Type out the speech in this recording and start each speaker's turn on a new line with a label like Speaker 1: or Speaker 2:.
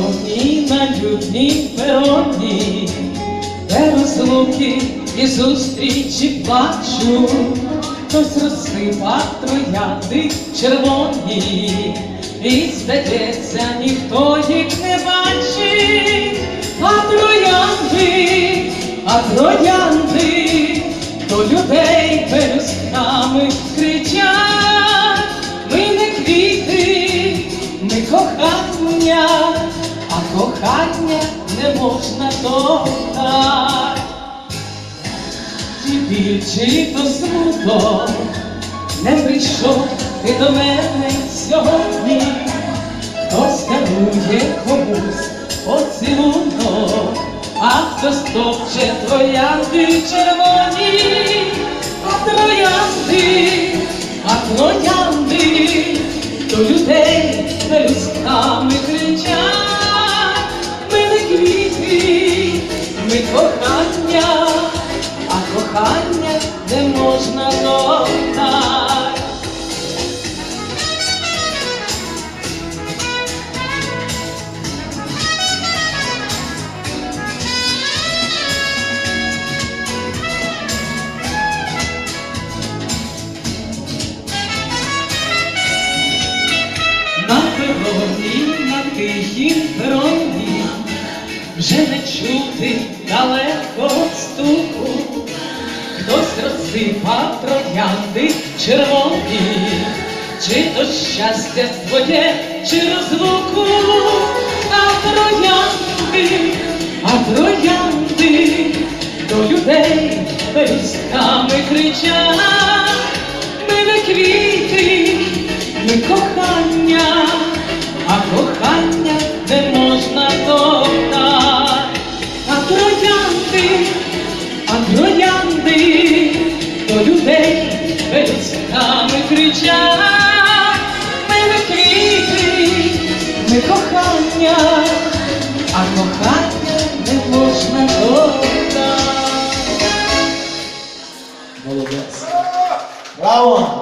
Speaker 1: пероні, на людній пероні, де розлуки і зустрічі плачу, хтось розсипав троянди червоні, і здається, ніхто їх не бачить, а троянди, а троянди до людей пелюстками кричать, ми не квіти, ми кохання, а кохання не можна топтати. Чи біль, чи то смуток, не прийшов ти до мене сьогодні, хтось дарує комусь поцілунок, а хтось топче троянди червоні, а троянди, а троянди до людей Пероні, на тихім пероні, вже не чути далеко стуку, хтось розсипав троянди червоні, чи то щастя своє, чи розлуку, а троянди, а троянди до людей пелюстками кричать, ми не квіти, ми кохання, а кохання не можна топтати, а троянди, а троянди до людей пелюстками кричать, ми не квіти, ми кохання, а кохання не можна топтати.
Speaker 2: Молодець. Браво!